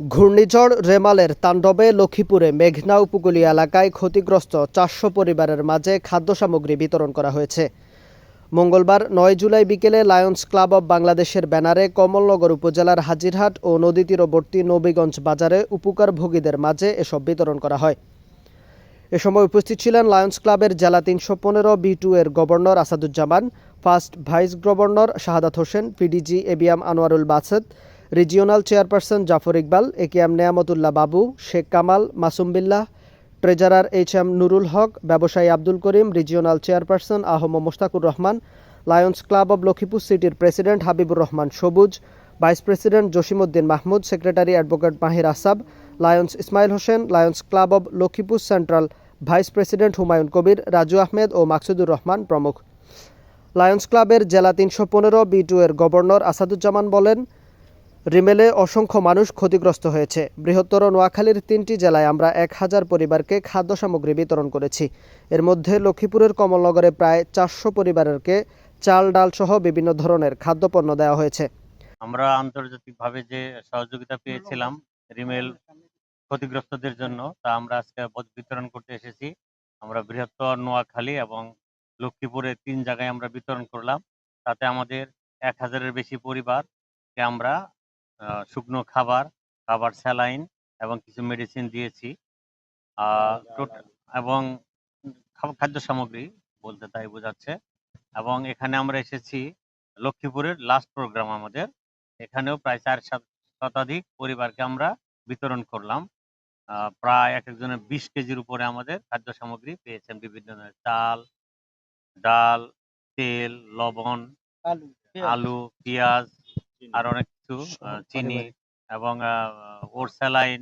ঘূর্ণিঝড় রেমালের তাণ্ডবে লক্ষ্মীপুরে মেঘনা উপকূলীয় এলাকায় ক্ষতিগ্রস্ত চারশো পরিবারের মাঝে খাদ্য সামগ্রী বিতরণ করা হয়েছে। মঙ্গলবার নয় জুলাই বিকেলে লায়ন্স ক্লাব অব বাংলাদেশের ব্যানারে কমলনগর উপজেলার হাজিরহাট ও নদী তীরবর্তী নবীগঞ্জ বাজারে উপকারভোগীদের মাঝে এসব বিতরণ করা হয়। এ সময় উপস্থিত ছিলেন লায়ন্স ক্লাবের জেলা তিনশো পনেরো বি টু এর governor Asaduzzaman, first vice governor Shahadat Hossain, PDG ABM Anwarul Baset regional chairperson Jafar Iqbal AKM Neyamatullah Babu, Sheikh Kamal, Masum Billah, treasurer H M Nurul Haque, ব্যবসায়ী Abdul Karim, regional chairperson AHM Mostakur Rahman, Lions Club of Lakshmipur সিটির president Habibur Rahman Sabuj, vice president Jasimuddin Mahmud, secretary advocate Mahir Asab, Lions Ismail Hossain, Lions Club of Lakshmipur central, vice president Humayun Kabir, Raju Ahmed ও মাকসুদুর রহমান প্রমুখ। Lions ক্লাবের জেলা তিনশো পনেরো B two এর governor Asaduzzaman বলেন রিমেলে অসংখ্য মানুষ ক্ষতিগ্রস্ত হয়েছে। বৃহত্তর নোয়াখালীর তিনটি জেলায় আমরা এক হাজার পরিবারকে খাদ্য সামগ্রী বিতরণ করেছি। এর মধ্যে লক্ষ্মীপুরের কমলনগরে প্রায় চারশো পরিবারকে চাল, ডাল সহ বিভিন্ন ধরনের খাদ্যপণ্য দেওয়া হয়েছে। আমরা আন্তর্জাতিকভাবে যে সহযোগিতা পেয়েছিলাম রিমেল ক্ষতিগ্রস্তদের জন্য, তা আমরা আজকে বিতরণ করতে এসেছি। আমরা বৃহত্তর নোয়াখালী এবং লক্ষ্মীপুরে তিন জায়গায় আমরা বিতরণ করলাম। তাতে আমাদের এক হাজারের বেশি পরিবারকে আমরা শুকনো খাবার খাবার স্যালাইন এবং কিছু মেডিসিন দিয়েছি। এবং খাদ্য সামগ্রী বলতে তাই বোঝাচ্ছে। এবং এখানে আমরা এসেছি লক্ষ্মীপুরের লাস্ট প্রোগ্রাম আমাদের। এখানেও প্রায় চার সাত- শতাধিক পরিবারকে আমরা বিতরণ করলাম। প্রায় এক একজনের বিশ কেজির উপরে আমাদের খাদ্য সামগ্রী পেয়েছেন বিভিন্ন ধরনের চাল ডাল তেল লবণ আলু পেঁয়াজ। আর অনেক কিছু চিনি এবং ওর স্যালাইন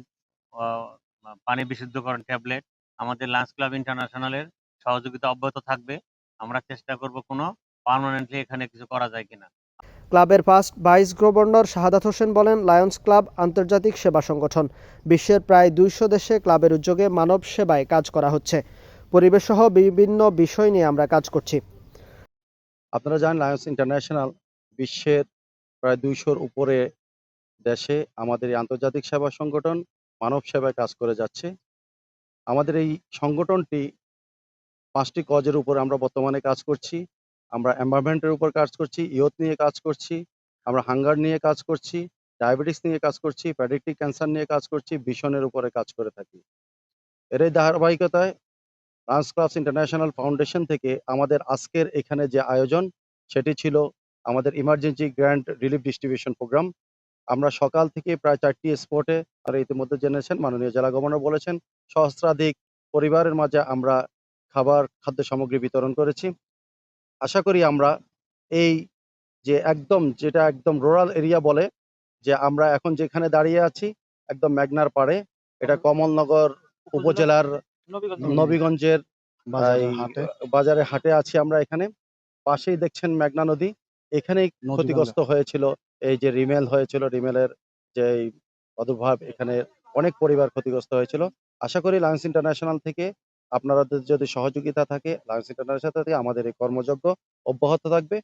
পানি বিশুদ্ধকরণ ট্যাবলেট আমাদের লাঞ্চ ক্লাব ইন্টারন্যাশনালের সহযোগিতা অব্যাহত থাকবে। আমরা চেষ্টা করব কোনো পার্মানেন্টলি এখানে কিছু করা যায় কিনা। ক্লাবের first vice governor Shahadat Hossain বলেন লায়ন্স ক্লাব আন্তর্জাতিক সেবা সংগঠন। বিশ্বের প্রায় দুইশো দেশে ক্লাবের উদ্যোগে মানব সেবায় কাজ করা হচ্ছে। পরিবেশ সহ বিভিন্ন বিষয় নিয়ে আমরা কাজ করছি। আপনারা জানেন লায়ন্স ইন্টারন্যাশনাল বিশ্বের প্রায় দুইশোর উপরে দেশে আমাদের এই আন্তর্জাতিক সেবা সংগঠন মানব সেবায় কাজ করে যাচ্ছে। আমাদের এই সংগঠনটি পাঁচটি কজের উপর আমরা বর্তমানে কাজ করছি। আমরা এনভায়রনমেন্টের উপর কাজ করছি ইয়ত নিয়ে কাজ করছি, আমরা হাঙ্গার নিয়ে কাজ করছি ডায়াবেটিস নিয়ে কাজ করছি প্যাডিক্টিক ক্যান্সার নিয়ে কাজ করছি ভিশনের উপরে কাজ করে থাকি। এর এই ধারাবাহিকতায় লান্স ক্লাবস ইন্টারন্যাশনাল ফাউন্ডেশন থেকে আমাদের আজকের এখানে যে আয়োজন, সেটি ছিল আমাদের emergency grand relief distribution programme আমরা সকাল থেকে প্রায় চারটি স্পটে আর ইতিমধ্যে জেনেছেন মাননীয় জেলা গভর্নর বলেছেন সহস্রাধিক পরিবারের মাঝে আমরা খাবার খাদ্য সামগ্রী বিতরণ করেছি। আশা করি আমরা এই যে একদম যেটা একদম রুরাল এরিয়া বলে যে আমরা এখন যেখানে দাঁড়িয়ে আছি একদম মেঘনার পাড়ে এটা কমলনগর উপজেলার নবীগঞ্জের বাজারে বাজারে হাটে আছি আমরা এখানে। পাশেই দেখছেন মেঘনা নদী। এখানেই ক্ষতিগ্রস্ত হয়েছিল। এই যে রিমেল হয়েছিল রিমেলের যে প্রাদুর্ভাব এখানে অনেক পরিবার ক্ষতিগ্রস্ত হয়েছিল। আশা করি লায়ন্স ইন্টারন্যাশনাল থেকে আপনাদের যদি সহযোগিতা থাকে লায়ন্স ইন্টারন্যাশনাল থেকে আমাদের এই কর্মযজ্ঞ অব্যাহত থাকবে।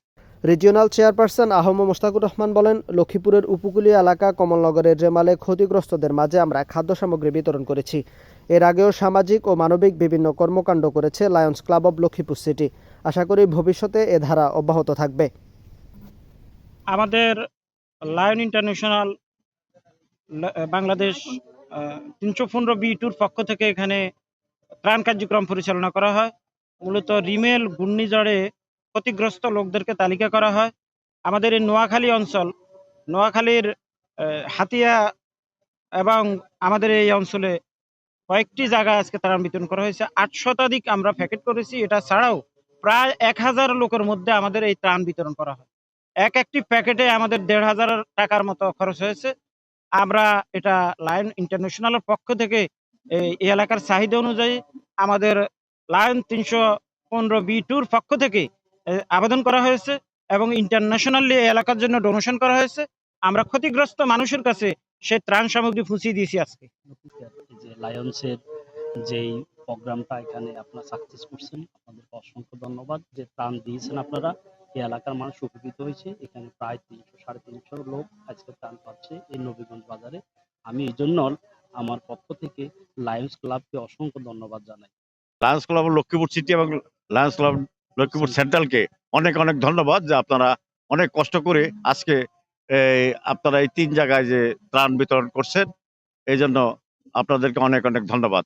রিজিওনাল চেয়ারপারসন আহম মোস্তাকুর রহমান বলেন লক্ষ্মীপুরের উপকূলীয় এলাকা কমলনগরের রেমালে ক্ষতিগ্রস্তদের মাঝে আমরা খাদ্য সামগ্রী বিতরণ করেছি। এর আগেও সামাজিক ও মানবিক বিভিন্ন কর্মকাণ্ড করেছে Lions Club of Lakshmipur City. আশা করি ভবিষ্যতে এ ধারা অব্যাহত থাকবে। আমাদের লায়ন ইন্টারন্যাশনাল বাংলাদেশ তিনশো পনেরো বি টুর পক্ষ থেকে এখানে ত্রাণ কার্যক্রম পরিচালনা করা হয়। মূলত রিমেল, ঘূর্ণিঝড়ে ক্ষতিগ্রস্ত লোকদেরকে তালিকা করা হয়। আমাদের এই নোয়াখালী অঞ্চল, নোয়াখালীর হাতিয়া এবং আমাদের এই অঞ্চলে কয়েকটি জায়গায় আজকে ত্রাণ বিতরণ করা হয়েছে। আট শতাধিক আমরা প্যাকেট করেছি। এটা ছাড়াও প্রায় এক হাজার লোকের মধ্যে আমাদের এই ত্রাণ বিতরণ করা হয়। এক একটি প্যাকেটে আমাদের দেড় হাজার টাকার মতো খরচ হয়েছে। আমরা এটা লায়ন ইন্টারন্যাশনালের পক্ষ থেকে এই এলাকার চাহিদা অনুযায়ী আমাদের লায়ন তিনশো পনেরো বি টুর পক্ষ থেকে আবেদন করা হয়েছে এবং ইন্টারন্যাশনালি এই এলাকার জন্য ডোনেশন করা হয়েছে। আমরা ক্ষতিগ্রস্ত মানুষের কাছে সে ত্রাণ সামগ্রী পৌঁছিয়ে দিয়েছি আজকে। যে লায়ন্সের যেই প্রোগ্রামটা এখানে আপনারা সাকসেস করছেন, আপনাদেরকে অসংখ্য ধন্যবাদ। যে ত্রাণ দিয়েছেন আপনারা এই এলাকার মানুষ উপকৃত হয়েছে। এখানে প্রায় তিনশো সাড়ে তিনশো লোক আজকে ত্রাণ পাচ্ছে এই নবীগঞ্জ বাজারে। আমি এই জন্য আমার পক্ষ থেকে লায়ন্স ক্লাবকে অসংখ্য ধন্যবাদ জানাই। লায়ন্স ক্লাব লক্ষ্মীপুর সিটি এবং লায়ন্স ক্লাব লক্ষ্মীপুর সেন্ট্রালকে অনেক অনেক ধন্যবাদ যে আপনারা অনেক কষ্ট করে আজকে এই আপনারা এই তিন জায়গায় যে ত্রাণ বিতরণ করছেন এই জন্য আপনাদেরকে অনেক অনেক ধন্যবাদ।